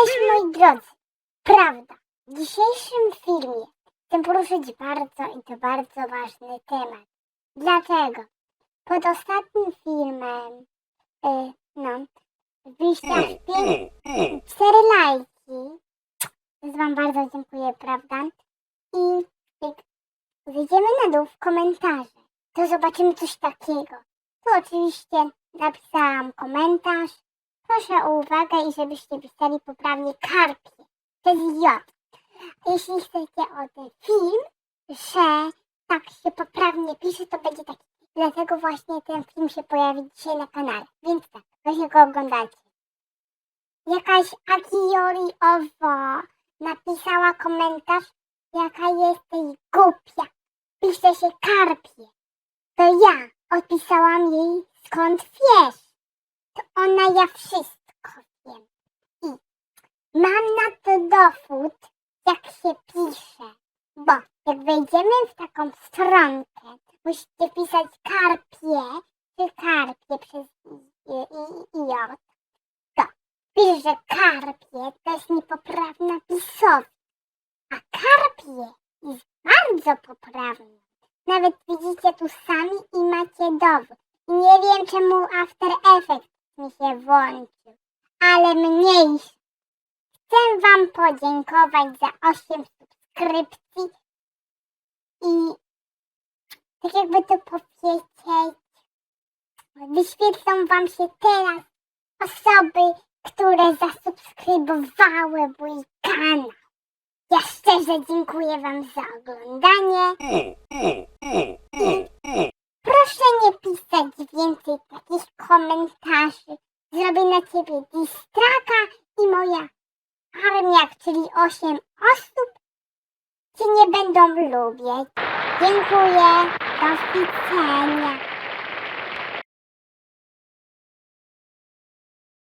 Cześć moi drodzy! Prawda, w dzisiejszym filmie chcę poruszyć bardzo i to bardzo ważny temat. Dlaczego? Pod ostatnim filmem, y, no, aż pięć, cztery lajki. Więc wam bardzo dziękuję, prawda? I jak zejdziemy na dół w komentarze, to zobaczymy coś takiego. Tu oczywiście napisałam komentarz, Proszę o uwagę i żebyście pisali poprawnie karpie. To jest J. Jeśli chcecie o ten film, że tak się poprawnie pisze, to będzie taki. Dlatego właśnie ten film się pojawi dzisiaj na kanale. Więc tak, właśnie go oglądajcie. Jakaś Akiori Owo napisała komentarz, jaka jesteś głupia. Pisze się karpie. To ja odpisałam jej, skąd wiesz ona ja wszystko wiem. I mam na to dowód, jak się pisze. Bo jak wejdziemy w taką stronkę, musicie pisać karpie, czy karpie przez i, i, i, j. To pisze, że karpie to jest niepoprawna pisownia. A karpie jest bardzo poprawna. Nawet widzicie tu sami i macie dowód. I nie wiem czemu After Effects mi się włączył, ale mniejszy. Chcę Wam podziękować za 8 subskrypcji i tak jakby to powiedzieć, wyświetlą Wam się teraz osoby, które zasubskrybowały mój kanał. Ja szczerze dziękuję Wam za oglądanie. Proszę nie pisać więcej takich komentarzy. Zrobię na ciebie distraka i moja armia, czyli 8 osób, cię nie będą lubić. Dziękuję. Do widzenia.